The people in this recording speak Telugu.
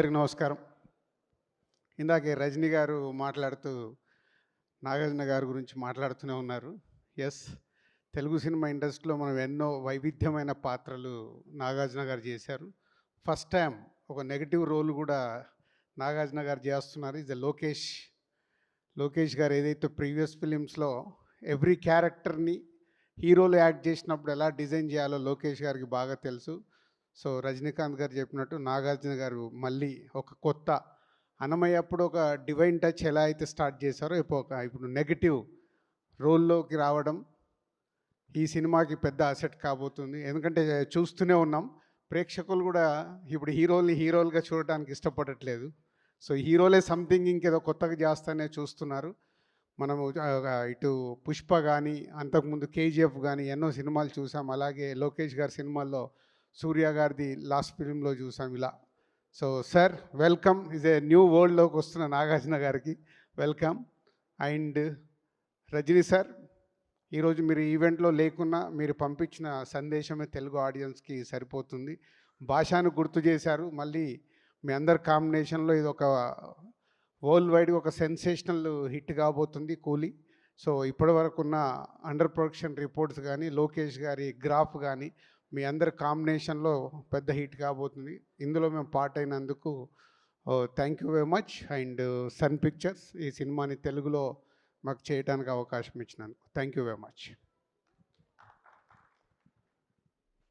అందరికీ నమస్కారం. ఇందాకే రజనీ గారు మాట్లాడుతూ నాగార్జున గారి గురించి మాట్లాడుతూనే ఉన్నారు. ఎస్ తెలుగు సినిమా ఇండస్ట్రీలో మనం ఎన్నో వైవిధ్యమైన పాత్రలు నాగార్జున గారు చేశారు. ఫస్ట్ టైం ఒక నెగటివ్ రోల్ కూడా నాగార్జున గారు చేస్తున్నారు. ఇస్ లోకేష్. లోకేష్ గారు ఏదైతే ప్రీవియస్ ఫిలిమ్స్లో ఎవ్రీ క్యారెక్టర్ని హీరోలు యాక్ట్ చేసినప్పుడు ఎలా డిజైన్ చేయాలో లోకేష్ గారికి బాగా తెలుసు. సో రజనీకాంత్ గారు చెప్పినట్టు నాగార్జున గారు మళ్ళీ ఒక కొత్త అన్నమయ్య అప్పుడు ఒక డివైన్ టచ్ ఎలా అయితే స్టార్ట్ చేశారో ఇప్పుడు ఒక ఇప్పుడు నెగటివ్ రోల్లోకి రావడం ఈ సినిమాకి పెద్ద అసెట్ కాబోతుంది. ఎందుకంటే చూస్తూనే ఉన్నాం. ప్రేక్షకులు కూడా ఇప్పుడు హీరోల్ని హీరోలుగా చూడటానికి ఇష్టపడట్లేదు. సో హీరోలే సంథింగ్ ఇంకేదో కొత్తగా చేస్తానే చూస్తున్నారు. మనము ఇటు పుష్ప కానీ అంతకుముందు కేజీఎఫ్ కానీ ఎన్నో సినిమాలు చూసాం. అలాగే లోకేష్ గారి సినిమాల్లో సూర్య గారిది లాస్ట్ ఫిలింలో చూసాం ఇలా. So sir welcome. Is a new వరల్డ్లోకి వస్తున్న నాగార్జున గారికి వెల్కమ్. అండ్ రజనీ సార్ ఈరోజు మీరు ఈవెంట్లో లేకున్నా మీరు పంపించిన సందేశమే తెలుగు ఆడియన్స్కి సరిపోతుంది. భాషను గుర్తు చేశారు. మళ్ళీ మీ అందరి కాంబినేషన్లో ఇది ఒక వరల్డ్ వైడ్ ఒక సెన్సేషనల్ హిట్ కాబోతుంది కూలీ. సో ఇప్పటి వరకు ఉన్న అండర్ ప్రొడక్షన్ రిపోర్ట్స్ కానీ లోకేష్ గారి గ్రాఫ్ కానీ మీ అందరి కాంబినేషన్లో పెద్ద హిట్ కాబోతుంది. ఇందులో మేము పార్ట్ అయినందుకు thank you very much and Sun Pictures ఈ సినిమాని తెలుగులో మాకు చేయడానికి అవకాశం ఇచ్చినందుకు. Thank you very much